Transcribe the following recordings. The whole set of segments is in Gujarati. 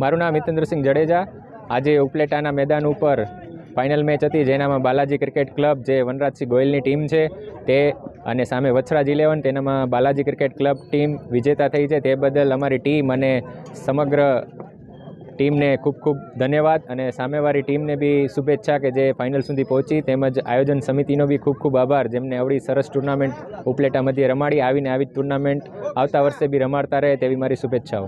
મારું નામ હિતેન્દ્રસિંહ જડેજા. આજે ઉપલેટાના મેદાન ઉપર ફાઇનલ મેચ હતી, જેનામાં બાલાજી ક્રિકેટ ક્લબ જે વનરાજસિંહ ગોયલની ટીમ છે, તે અને સામે વછરાજ ઇલેવન તેનામાં બાલાજી ક્રિકેટ ક્લબ ટીમ વિજેતા થઈ છે. તે બદલ અમારી ટીમ અને સમગ્ર ટીમને ખૂબ ખૂબ ધન્યવાદ અને સામેવાળી ટીમને બી શુભેચ્છા કે જે ફાઇનલ સુધી પહોંચી. તેમજ આયોજન સમિતિનો બી ખૂબ ખૂબ આભાર. જેમને આવડી સરસ ટુર્નામેન્ટ ઉપલેટા મધ્યે રમાડી, આવીને આવી ટુર્નામેન્ટ આવતા વર્ષે બી રમાડતા રહે તેવી મારી શુભેચ્છાઓ.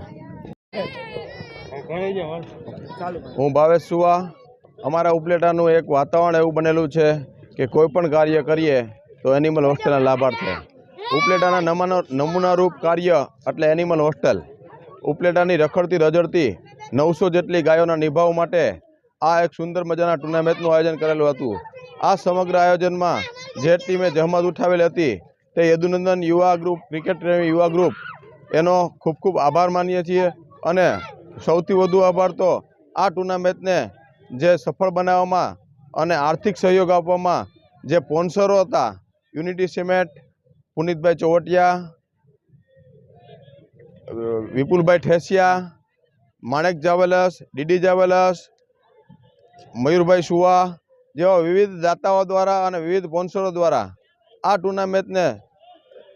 હું ભાવેશ સુવા. અમારા ઉપલેટાનું એક વાતાવરણ એવું બનેલું છે કે કોઈ પણ કાર્ય કરીએ તો એનિમલ હોસ્ટેલના લાભાર્થે. ઉપલેટાના નમાનો નમૂનારૂપ કાર્ય એટલે એનિમલ હોસ્ટેલ ઉપલેટાની રખડતી રજડતી નવસો જેટલી ગાયોના નિભાવ માટે આ એક સુંદર મજાના ટુર્નામેન્ટનું આયોજન કરેલું હતું. આ સમગ્ર આયોજનમાં જે ટીમે જહેમત ઉઠાવેલી હતી તે યદુનંદન યુવા ગ્રુપ ક્રિકેટ પ્રેમી યુવા ગ્રુપ એનો ખૂબ ખૂબ આભાર માનીએ છીએ અને સૌથી વધુ આભાર તો આ ટુર્નામેન્ટને જે સફળ બનાવવામાં અને આર્થિક સહયોગ આપવામાં જે સ્પોન્સરો હતા, unity cement, Punitbhai Chovatiya, Vipulbhai Thesiya, Manek jewels, DD jewels, Mayurbhai Suva જેવા વિવિધ દાતાઓ દ્વારા અને વિવિધ સ્પોન્સરો દ્વારા આ ટુર્નામેન્ટને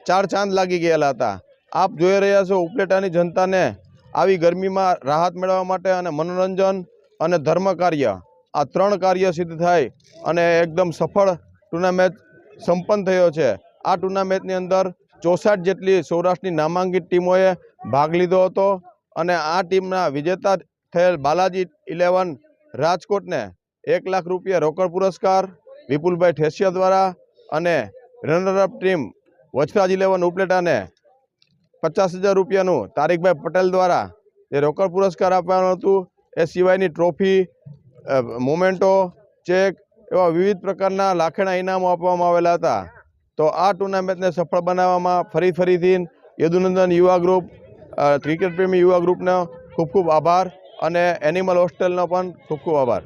ચાર ચાંદ લાગી ગયેલા હતા. આપ જોઈ રહ્યા છો ઉપલેટાની જનતાને આવી ગરમીમાં રાહત મેળવવા માટે અને મનોરંજન અને ધર્મ કાર્ય આ ત્રણ કાર્ય સિદ્ધ થાય અને એકદમ સફળ ટુર્નામેન્ટ સંપન્ન થયો છે. આ ટુર્નામેન્ટની અંદર ચોસાઠ જેટલી સૌરાષ્ટ્રની નામાંકિત ટીમોએ ભાગ લીધો હતો અને આ ટીમના વિજેતા થયેલ બાલાજી ઇલેવન રાજકોટને એક લાખ રૂપિયા રોકડ પુરસ્કાર, વિપુલભાઈ ઠેસિયા દ્વારા અને runner up team Vachraj eleven ઉપલેટાને પચાસ હજાર રૂપિયાનું. તારીખભાઈ પટેલ દ્વારા જે રોકડ પુરસ્કાર આપવાનું હતું, એ સિવાયની ટ્રોફી મોમેન્ટો, ચેક એવા વિવિધ પ્રકારના લાખેણા ઇનામો આપવામાં આવેલા હતા. તો આ ટુર્નામેન્ટને સફળ બનાવવામાં ફરી ફરીથી યદુનંદન યુવા ગ્રુપ ક્રિકેટ પ્રેમી યુવા ગ્રુપનો ખૂબ ખૂબ આભાર અને એનિમલ હોસ્ટેલનો પણ ખૂબ ખૂબ આભાર.